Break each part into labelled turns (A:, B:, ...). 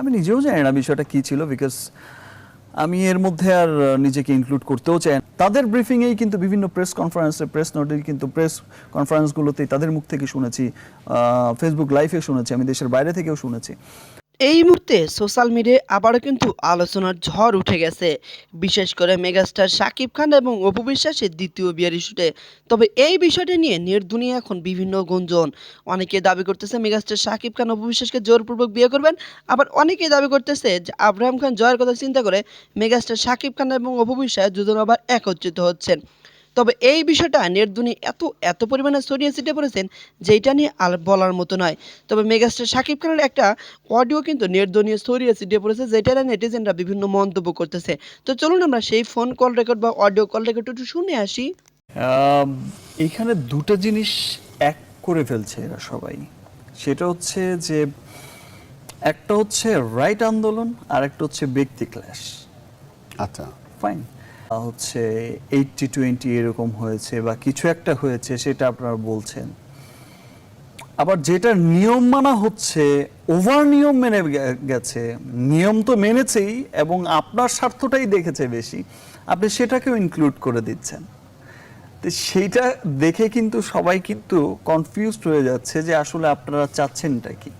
A: আমি নিজেও জানি না বিষয়টা কি ছিল বিকজ আমি এর মধ্যে আর নিজেকে ইনক্লুড করতেও চাই। তাদের ব্রিফিংয়েই কিন্তু বিভিন্ন প্রেস কনফারেন্সে প্রেস নোটে কিন্তু প্রেস কনফারেন্সগুলোতেই তাদের মুখ থেকে শুনেছি ফেসবুক লাইভে শুনেছি, আমি দেশের বাইরে থেকেও শুনেছি
B: এই মুহূর্তে সোশ্যাল মিডিয়ায় আবারও কিন্তু আলোচনার ঝড় উঠে গেছে। বিশেষ করে মেগাস্টার শাকিব খান এবং অপু বিশ্বাসের দ্বিতীয় বিয়ের ইস্যুতে। তবে এই বিষয়টি নিয়ে নির্দুনিয়া এখন বিভিন্ন গুঞ্জন। অনেকে দাবি করতেছে মেগাস্টার শাকিব খান, অপু বিশ্বাসকে জোরপূর্বক বিয়ে করবেন। আবার অনেকে দাবি করতেছে যে আব্রাহাম খান জয়ের কথা চিন্তা করে মেগাস্টার শাকিব খান এবং অপু বিশ্বাস দুজন আবার একত্রিত হচ্ছেন। তবে এই বিষয়টা নেটদুনি এত এত পরিমাণে ছড়িয়ে ছিটে পড়েছেন যেটা নিয়ে আর বলার মতো নয়। তবে মেগাস্টার শাকিব খানের একটা অডিও কিন্তু নেটদুনিয়ে ছড়িয়ে ছিটিয়ে পড়েছে যেটা নিয়ে নেটিজেনরা বিভিন্ন মন্তব্য করতেছে। তো চলুন আমরা সেই ফোন কল রেকর্ড বা অডিও কল রেকর্ড একটু শুনে আসি।
A: এখানে দুটো জিনিস এক করে ফেলছে এরা সবাই। সেটা হচ্ছে যে একটা হচ্ছে রাইট আন্দোলন আর একটা হচ্ছে ব্যক্তি ক্লাস
C: আচ্ছা।
A: ফাইন হচ্ছে এইটটি টোয়েন্টি এরকম হয়েছে বা কিছু একটা হয়েছে সেটা আপনারা বলছেন। আবার যেটা নিয়ম মানা হচ্ছে ওভার নিয়ম মেনে গেছে, নিয়ম তো মেনেছেই এবং আপনার স্বার্থটাই দেখেছে বেশি, আপনি সেটাকেও ইনক্লুড করে দিচ্ছেন। তো সেইটা দেখে কিন্তু সবাই কিন্তু কনফিউজড হয়ে যাচ্ছে যে আসলে আপনারা চাচ্ছেনটা কি।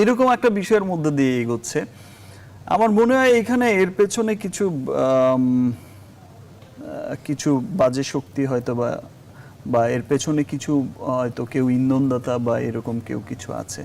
A: এরকম একটা বিষয়ের মধ্যে দিয়ে এগোচ্ছে। আমার মনে হয় এখানে এর পেছনে কিছু কিছু বাজে শক্তি হয়তো বা বা এর পেছনে কিছু হয়তো কেউ ইন্ধনদাতা বা এরকম কেউ কিছু আছে।